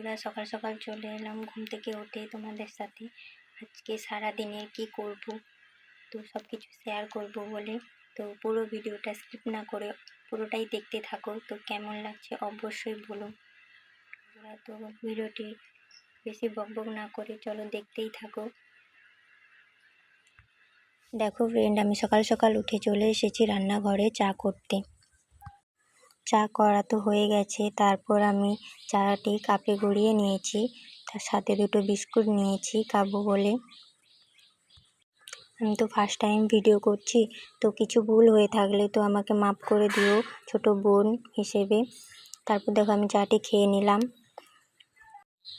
বন্ধুরা, সকাল সকাল চলে এলাম ঘুম থেকে উঠে তোমাদের সাথে। আজকে সারা দিনে কি করব? তো সব কিছু শেয়ার করব বলে। তো পুরো ভিডিওটা স্কিপ না করে পুরোটাই দেখতে থাকো। তো কেমন লাগছে অবশ্যই বলো। বন্ধুরা, তো ভিডিওটি বেশি বকবক না করে চলো দেখতেই থাকো। দেখো ফ্রেন্ড আমি সকাল সকাল উঠে চলে এসেছি রান্নাঘরে চা করতে। চা করা তো হয়ে গেছে, তারপর আমি চাটি কাপে গড়িয়ে নিয়েছি। তার সাথে দুটো বিস্কুট নিয়েছি খাব বলে। আমি তো ফার্স্ট টাইম ভিডিও করছি, তো কিছু ভুল হয়ে থাকলে তো আমাকে মাফ করে দিও ছোট বোন হিসেবে। তারপর দেখো আমি চাটি খেয়ে নিলাম।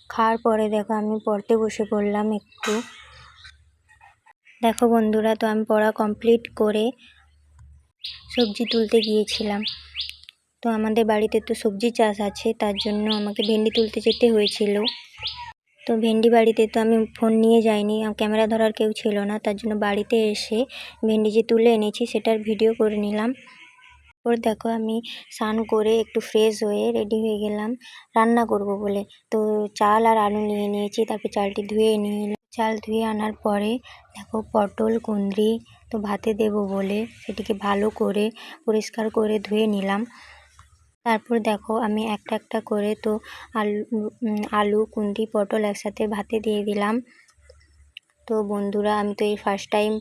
খাওয়ার পরে দেখো আমি পড়তে বসে পড়লাম একটু। দেখো বন্ধুরা, তো আমি পড়া কমপ্লিট করে সবজি তুলতে গিয়েছিলাম। তো আমাদের বাড়িতে তো সবজি চাষ আছে, তার জন্য আমাকে ভেন্ডি তুলতে যেতে হয়েছিল। তো ভেন্ডি বাড়িতে তো আমি ফোন নিয়ে যাইনি ক্যামেরা ধরার কেউ ছিল না, তার জন্য বাড়িতে এসে ভেন্ডি যে তুলে এনেছি সেটার ভিডিও করে নিলাম। তারপর দেখো আমি স্নান করে একটু ফ্রেশ হয়ে রেডি হয়ে গেলাম, রান্না করব বলে। তো চাল আর আলু নিয়ে নিয়েছি, তারপর চালটি ধুয়ে নিয়ে চাল ধুয়ে আনার পরে দেখো পটল, কুঁদরি তো ভাতে দেব বলে, সেটিকে ভালো করে পরিষ্কার করে ধুয়ে নিলাম। তারপর দেখো আমি একটা একটা করে তো আলু আলু কুঁদরি পটল একসাথে ভাতে দিয়ে দিলাম। তো বন্ধুরা, আমি তো এই ফার্স্ট টাইম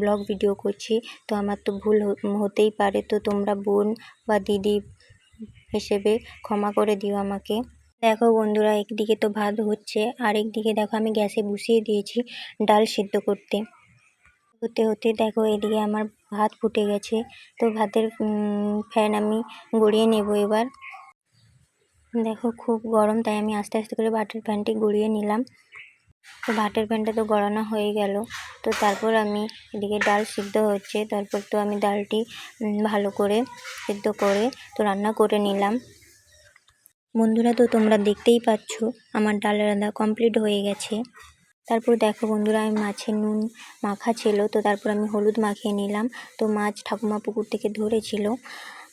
ব্লগ ভিডিও করছি, তো আমার তো ভুল হতেই পারে। তো তোমরা বোন বা দিদি হিসেবে ক্ষমা করে দিও আমাকে। দেখো বন্ধুরা, একদিকে তো ভাত হচ্ছে আর একদিকে দেখো আমি গ্যাসে বসিয়ে দিয়েছি ডাল সিদ্ধ করতে। হতে হতে দেখো এদিকে আমার ভাত ফুটে গেছে। তো ভাতের ফ্যান আমি গড়িয়ে নেব এবার। দেখো খুব গরম, তাই আমি আস্তে আস্তে করে ভাতের ফ্যানটি গড়িয়ে নিলাম। তো ভাতের ফ্যানটা তো গড়ানো হয়ে গেল। তো তারপর আমি এদিকে ডাল সিদ্ধ হচ্ছে। তারপর তো আমি ডালটি ভালো করে সিদ্ধ করে, তো রান্না করে নিলাম। বন্ধুরা, তো তোমরা দেখতেই পাচ্ছ, আমার ডাল রান্না কমপ্লিট হয়ে গেছে। তারপর দেখো বন্ধুরা, আমি মাছের নুন মাখা ছিল তো তারপর আমি হলুদ মাখিয়ে নিলাম। তো মাছ ঠাকুমা পুকুর থেকে ধরেছিল।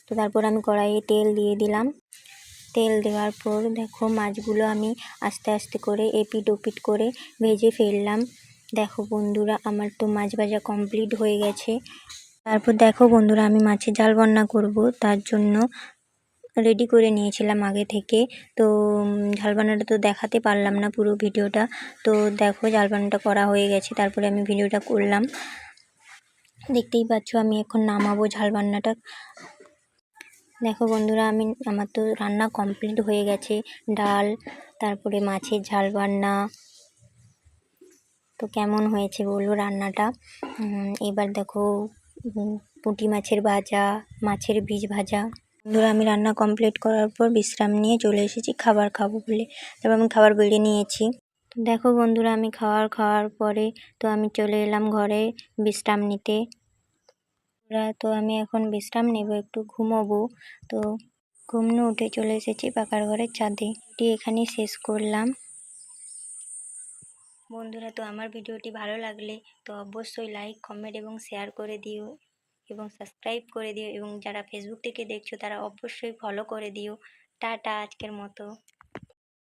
তো তারপর আমি কড়াইয়ে তেল দিয়ে দিলাম। তেল দেওয়ার পর দেখো মাছগুলো আমি আস্তে আস্তে করে এপিট ওপিট করে ভেজে ফেললাম। দেখো বন্ধুরা, আমার তো মাছ ভাজা কমপ্লিট হয়ে গেছে। তারপর দেখো বন্ধুরা, আমি মাছের ঝাল রান্না করব, তার জন্য রেডি করে নিয়েছিলাম আগে থেকে। তো ঝাল বান্নাটা তো দেখাতে পারলাম না পুরো ভিডিওটা। তো দেখো, ঝাল বান্নাটা করা হয়ে গেছে। তারপরে আমি ভিডিওটা করলাম। দেখতেই পাচ্ছ, আমি এখন নামাবো ঝাল বান্নাটা। দেখো বন্ধুরা, আমি, আমার তো রান্না কমপ্লিট হয়ে গেছে। ডাল, তারপরে মাছের ঝাল বান্না। তো কেমন হয়েছে বলব রান্নাটা? এবার দেখো পুঁটি মাছের ভাজা, মাছের বীজ ভাজা। বন্ধুরা আমি রান্না কমপ্লিট করার পর বিশ্রাম নিয়ে চলে এসেছি খাবার খাব বলে। তারপর আমি খাবার বেড়ে নিয়েছি। দেখো বন্ধুরা, আমি খাওয়ার খাওয়ার পরে তো আমি চলে এলাম ঘরে বিশ্রাম নিতে। তো আমি এখন বিশ্রাম নেব, একটু ঘুমোবো। তো ঘুমনো উঠে চলে এসেছি পাকার ঘরের ছাদে। এটি এখানেই শেষ করলাম। বন্ধুরা, তো আমার ভিডিওটি ভালো লাগলে তো অবশ্যই লাইক কমেন্ট এবং শেয়ার করে দিও। এবং সাবস্ক্রাইব করে দিও এবং যারা ফেসবুক থেকে দেখছ তারা অবশ্যই ফলো করে দিও। টাটা আজকের মতো।